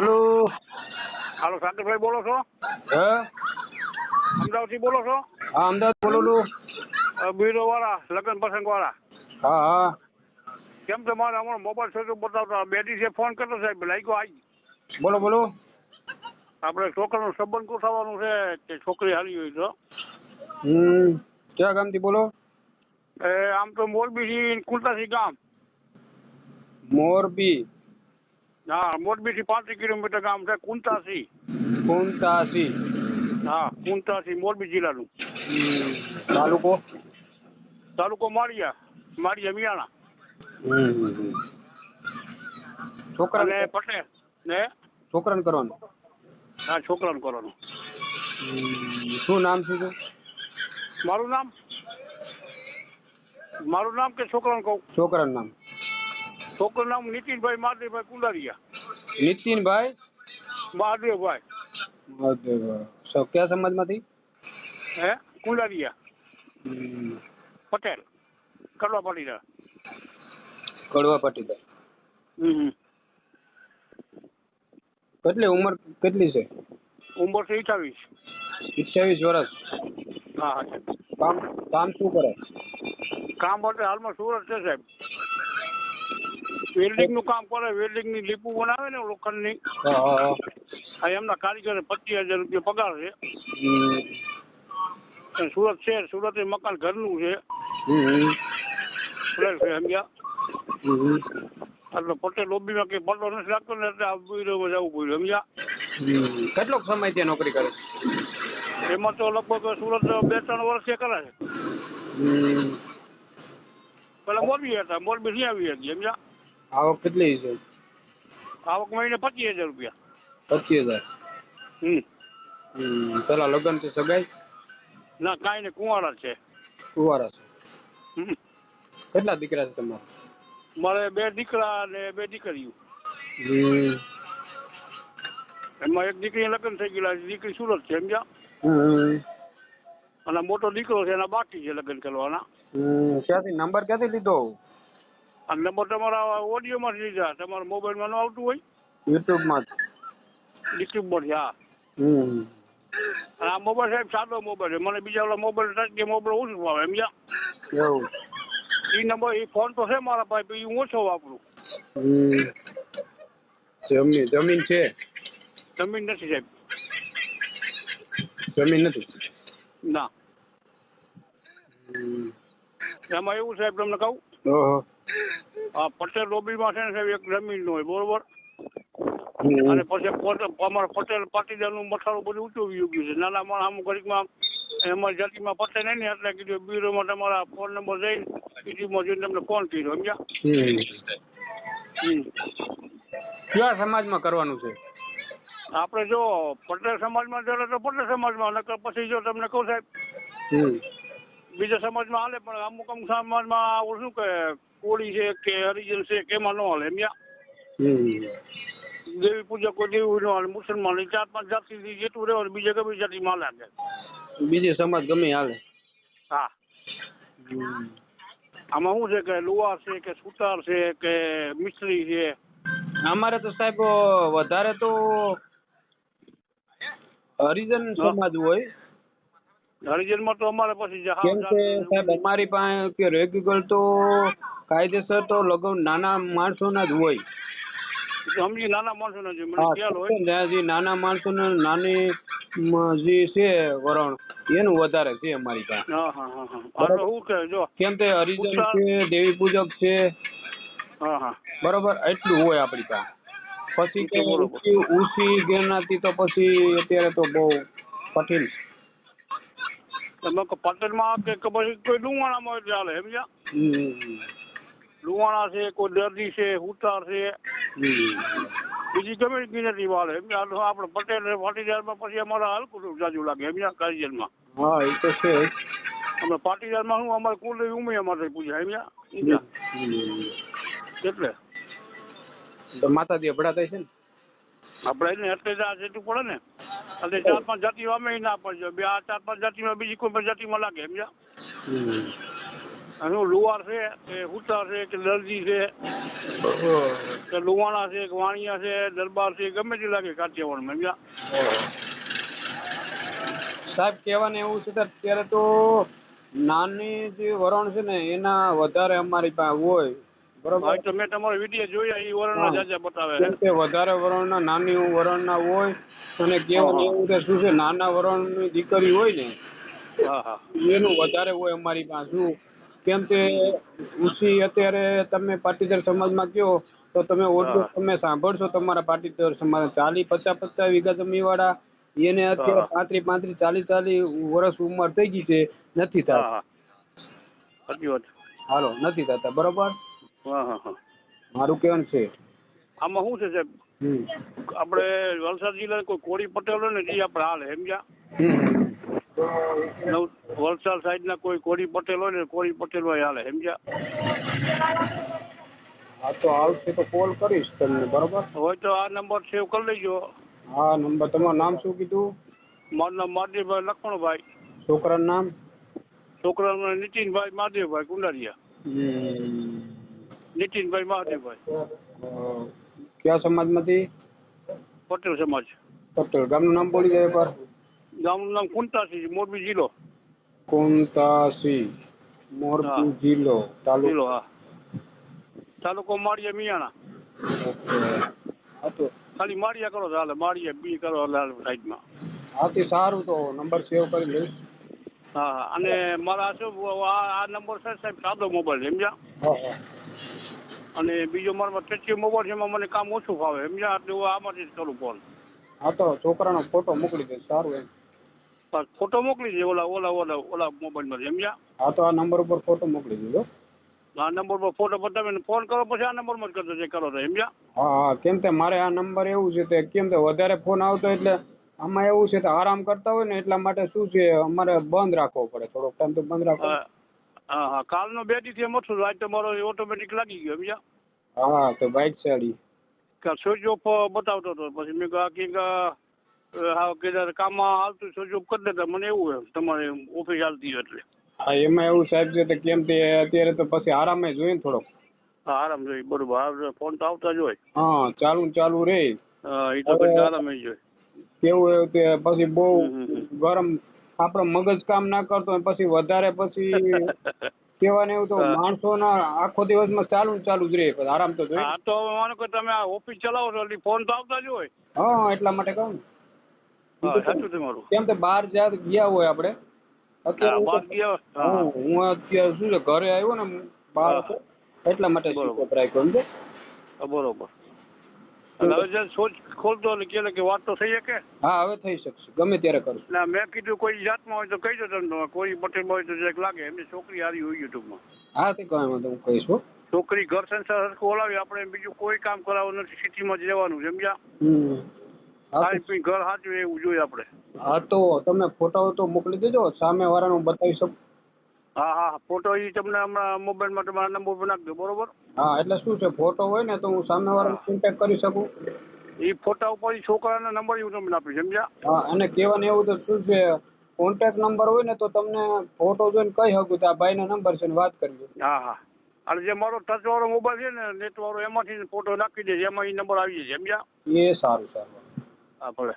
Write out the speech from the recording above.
Hello હાલો સાકેશભાઈ બોલો છો? હે? અમદાવાદથી બોલો છો? હા અમદાવાદ બોલું છું. બીરો વાળા લગ્ન પ્રસંગ વાળા હા હા. કેમ છે? મારે હમણાં મોબાઈલ સ્વિચ બતાવતા બે દિવસે ફોન કરતો સાહેબ લાગ્યો આવી બોલો બોલો. આપણે છોકરાનો સંબંધ ગોઠવવાનું છે કે છોકરી હાલી હોય તો. હમ ક્યાં ગામથી બોલો? એ આમ તો મોરબીથી કુલતાસી ગામ. મોરબી. હા મોરબીથી પાંત્રીસ કિલોમીટર ગામ છે કુંતાસી. કુંતાસી. હા કુંતાસી મોરબી જિલ્લાનું. તાલુકો? તાલુકો માળિયા માળિયા મિયાણા. છોકરા ને પટેલ ને? છોકરાને કરવાનું? હા છોકરાનું કરવાનું. શું નામ શું છે મારું નામ? મારું નામ કે છોકરાનું કહું? છોકરાનું નામ. છોકરાનું નામ નીતિનભાઈ મહાદેવભાઈ કુંડારિયા. નીતિનભાઈ? મહાદેવભાઈ. મહાદેવ. સ- કયા સમાજમાંથી? હે? કુંડારિયા. પટેલ. કડવા પાટીદાર. કડવા પાટીદાર. હમ. કેટલી ઉંમર કેટલી છે? ઉંમર છે અઠાવીસ અઠાવીસ વર્ષ. હા કામ કામ શું કરે? કામ માટે હાલમાં સુરત છે સાહેબ. વેલ્ડિંગનું કામ કરે વેલ્ડિંગની લીપુ બનાવે ને લોખંડની. હા એમના કારીગરે પચીસ હજાર રૂપિયા પગાર છે. સુરત છે સુરત મકાન ઘરનું છે. છે સમજ્યા એટલે પટેલ લોબીમાં કઈ પટો નથી લાગતો ને એટલે આવી રહ્યો જવું પડ્યું સમજ્યા કેટલો કેટલોક સમય ત્યાં નોકરી કરે એમાં તો લગભગ સુરત બે ત્રણ વર્ષે કરે છે. પેલા મોરબી હતા મોરબી થી આવી હતી સમજ્યા આવક કેટલી છે? આવક મહિને પચીસ હજાર રૂપિયા. પચીસ હજાર. હમ. પેલા લગ્ન છે સગાઈ? ના કાંઈ નહીં કુંવારા છે. કુંવારા છે. કેટલા દીકરા છે તમારા? મારે બે દીકરા અને બે દીકરીઓ. એમાં એક દીકરી લગ્ન થઈ ગયેલા દીકરી સુરત છે સમજ્યા? અને મોટો દીકરો છે એના બાકી છે લગ્ન કરવાના. ક્યાંથી? નંબર ક્યાંથી લીધો? અને નંબર તમારા ઓડિયોમાંથી લીધા તમારા મોબાઈલમાં ન આવતું હોય? યુટ્યુબમાં ડિસ્ટ્રીબ્યુટ હા. હમ. અને આ મોબાઈલ સાહેબ સાદો મોબાઈલ છે. મને બીજા ઓલા મોબાઈલ ટચ કે મોબાઈલ ઓછું ભાવે સમજ્યા એવું. એ નંબર એ ફોન તો છે મારા પાસે પણ હું ઓછો વાપરું? જમીન જમીન છે? જમીન નથી સાહેબ. જમીન નથી? ના. એમાં એવું સાહેબ તમને કહું? ઓહો. આ પટેલ લોબીમાં છે ને સાહેબ એક જમીન હોય બરોબર. અને પછી અમારા પટેલ પાટીદારનું મથાળું બધું ઊંચું વયું ગયું છે. નાના માણસ અમુક ઘડીકમાં અમારી જાતિમાં પતે નહીં ને એટલે કીધું બ્યુરોમાં તમારા ફોન નંબર જઈને બીજીમાં જોઈને તમને ફોન કર્યો સમજ્યા. કયા સમાજમાં કરવાનું છે? આપણે જો પટેલ સમાજમાં જરે તો પટેલ સમાજમાં નકર પછી જો તમને કહું સાહેબ બીજા સમાજમાં હાલે પણ અમુક અમુક સમાજમાં આવું શું કે કોળી છે કે હરિજન છે કે એમાં ન હાલે સમજ્યા હમ દેવી પૂજા કોઈ દેવી ન હાલે મુસલમાનની ચાર પાંચ જાતિ જેટલું રહેવાનું બીજા ગમે જાતિમાં હાલે બીજી સમાજ ગમે એ હાલે હા હમ. આમાં શું છે કે લુહાર છે કે સુતાર છે કે મિસ્ત્રી છે અમારે તો સાહેબ વધારે તો હરિજન સમાજ હોય હરિજનમાં તો અમારે પછી જે કેમ હાવ કે જાતિ- સાહેબ અમારી પાસે કે રેગ્યુલર તો કાયદેસર તો લગભગ નાના માણસોના જ હોય. સમજી નાના માણસો ને મને ખ્યાલ હોય. જે નાના માણસોને નાની જે છે વરણ એનું વધારે છે અમારી પાસે. હા હા કે જો કેમ કે હરિજન છે દેવી પૂજક છે. હા હા. બરોબર એટલું હોય આપણી પાસે. પછી કે. ઊંચી ઊંચી જ્ઞાનાથી તો પછી અત્યારે તો બહુ કઠિન તમે કહો પટેલમાં કે પછી કોઈ હોય ચાલે સમજ્યા. લુવાણા છે કોઈ દર્દી છે હુતાર છે. બીજી ગમે જ્ઞાતિ વાળે એમ આપણે પટેલ ને પાટીદારમાં પછી અમારા હલકું જાજુ લાગે એમ કાર્યમાં હા એ તો છે. અમે પાટીદારમાં શું અમારે કુલદેવી ઉમૈયા માટે પૂજા એમ એટલે. માતાજી અભડા થાય છે ને? આપણે એને એટલે જ આ જેટલું પડે ને. એટલે ચાર પાંચ જાતિઓ અમે ના પડજો બે આ ચાર પાંચ જાતિમાં બીજી કોઈ પણ જાતિમાં લાગે એમ હું લુવાર છે કે હુતા છે કે દરજી છે કે લુવાણા છે કે વાણિયા છે દરબાર છે ગમે તે લાગે કાઠિયાવાડમાં સમજ્યા સાહેબ કહેવાને એવું છે કે અત્યારે તો નાની જે વરણ છે ને એના વધારે અમારી પાસે હોય. બરોબર? તો મેં તમારો વીડિયો જોયા એ વરણના જાજા બતાવે કેમ કે વધારે વરણના નાની વરણના હોય અને કહેવાનું એવું કે શું છે નાના વરણની દીકરી હોય ને હા હા. એનું વધારે હોય અમારી પાસે. શું કેમ કે કૃષિ અત્યારે તમે પાટીદાર સમાજમાં કહો તો તમે ઓડિયો તમે સાંભળશો તમારા પાટીદાર સમાજ ચાલી પચાસ પચાસ વીઘા જમીવાળા એને અત્યારે પાંત્રીસ પાંત્રીસ ચાલીસ ચાલીસ વર્ષ ઉંમર થઈ ગઈ છે નથી થતા. હાલો નથી થતા બરોબર? હા હા હા. મારું કેમ છે. આમાં શું છે સાહેબ. આપણે વલસાડ જિલ્લા કોઈ કોળી પટેલ ને એ આપણે હાલ સમજ્યા? વલસાડ સાઈડના કોઈ કોળી પટેલ હોય ને કોળી પટેલ હોય હાલે સમજ્યા? હા તો આવશે તો કોલ કરીશ તમને બરોબર? હોય તો આ નંબર સેવ કરી લેજો હા નંબર તમારું નામ શું કીધું? મારું નામ મહાદેવભાઈ લખણભાઈ. છોકરાનું નામ? છોકરાનું નામ નીતિનભાઈ મહાદેવભાઈ કુંડારિયા. નીતિનભાઈ મહાદેવભાઈ કયા સમાજમાંથી? પટેલ સમાજ. પટેલ. ગામનું નામ બોલી જાય એકવાર ગામનું નામ કુંટાસી મોરબી જિલ્લો. કોંતાસી મોરબી. જિલ્લો તાલુકો હા. તાલુકો માળિયા મિયાણા. ઓકે. ખાલી માળિયા કરો ચાલે માળીએ માળિયા બી કરો લાલ સાઈડમાં. હા તે સારું તો નંબર સેવ કરી લઈશ. હા હા. અને મારા શું આ નંબર છે સાહેબ સાદો મોબાઈલ સમજ્યા? હા અને બીજો મારા ટચી મોબાઈલ છે એમાં મને કામ ઓછું ફાવે સમજ્યા? એટલે હું આમાંથી જ કરું ફોન. હા તો છોકરાનો ફોટો મોકલી દઈશ સારું એમ. બસ ફોટો મોકલી દે ઓલા ઓલા ઓલા ઓલા મોબાઈલમાં સમજ્યા? હા તો આ નંબર ઉપર ફોટો મોકલી દીધો આ નંબર પર ફોટો બતાવીને ફોન કરો પછી આ નંબરમાં જ કરજો જે કરો તો સમજ્યા? હા હા કેમ તે મારે આ નંબર એવું છે તે કેમ તે વધારે ફોન આવતો એટલે આમાં એવું છે કે આરામ કરતા હોય ને એટલા માટે શું છે અમારે બંધ રાખવો પડે થોડોક ટાઈમ તો બંધ રાખવો હા હા કાલનો બે દિવસ એમ હતું આજ તમારો ઓટોમેટિક લાગી ગયો સમજ્યા? હા તો બાઇક સાડી કે સ્વિચ ઓફ બતાવતો હતો પછી મેં કહ્યું અ, હા કીધા કામમાં આવતું સહયોગ કરી દેતા. મને એવું એમ તમારે ઓફિસ હાલતી હોય એટલે. હા એમાં એવું સાહેબ છે તો કેમ તે અત્યારે તો પછી આરામ જોઈએ ને થોડોક. હા આરામ જોઈએ બરોબર. હા ફોન તો આવતા જ હોય. હા ચાલુ ને ચાલુ રે. હા એ તો પછી આરામ જ હોય. કેવું તે પછી બહુ. ગરમ આપણો મગજ કામ ના કરતો પછી વધારે પછી કહેવાને એવું તો માણસો ના આખો દિવસમાં ચાલુ ચાલુ જ રહે આરામ તો જોઈએ. હા તો માનો કે તમે આ ઓફિસ ચલાવો છો એટલે ફોન તો આવતા જ હોય. હા એટલા માટે કહું ને. હા સાચું તમારું કેમ કે બહાર જ્યાં ગયા હોય આપણે અત્યારે હા અત્યારે શું છે ઘરે આવ્યો ને બહાર એટલા માટે બરોબર. કરું હા, બરોબર. ખોલતો એટલે કે વાત તો થઈ શકે? હા હવે થઈ શકશે ગમે ત્યારે કરશું. મેં કીધું કોઈ જાતમાં હોય તો કહી દો તમે કોઈ પટેલમાં હોય તો જરાક લાગે એમની છોકરી હારી હોય યુટ્યુબમાં. હા તે કાંઈ વાંધો હું કહીશ છોકરી ઘર સંસાર સરખું ઓલાવી આપણે બીજું કોઈ કામ કરાવવું નથી સિટીમાં જ રહેવાનું સમજ્યા? ખાઈ ઘર સાચું એવું જોઈએ આપણે. હા તો તમે ફોટાઓ તો મોકલી દેજો સામે વાળાનું બતાવી શકું. હા હા ફોટો એ તમને હમણાં મોબાઈલમાં તમારા નંબર પર નાખજો બરોબર? હા એટલે શું છે ફોટો હોય ને તો હું સામે વાળાને કોન્ટેક્ટ કરી શકું? એ ફોટા ઉપર છોકરાના નંબર હું તમને આપીશ સમજ્યા? હા અને કહેવાનું એવું તો શું છે કોન્ટેક્ટ નંબર હોય ને તો તમને ફોટો જોઈને કહી શકું કે આ ભાઈનો નંબર છે ને વાત કરજો હા હા. અને જે મારો ટચ વાળો મોબાઈલ છે ને નેટ વાળો એમાંથી ફોટો નાખી દેજે એમાં એ નંબર આવી જાય સમજ્યા? એ સારું સારું. હા ભલે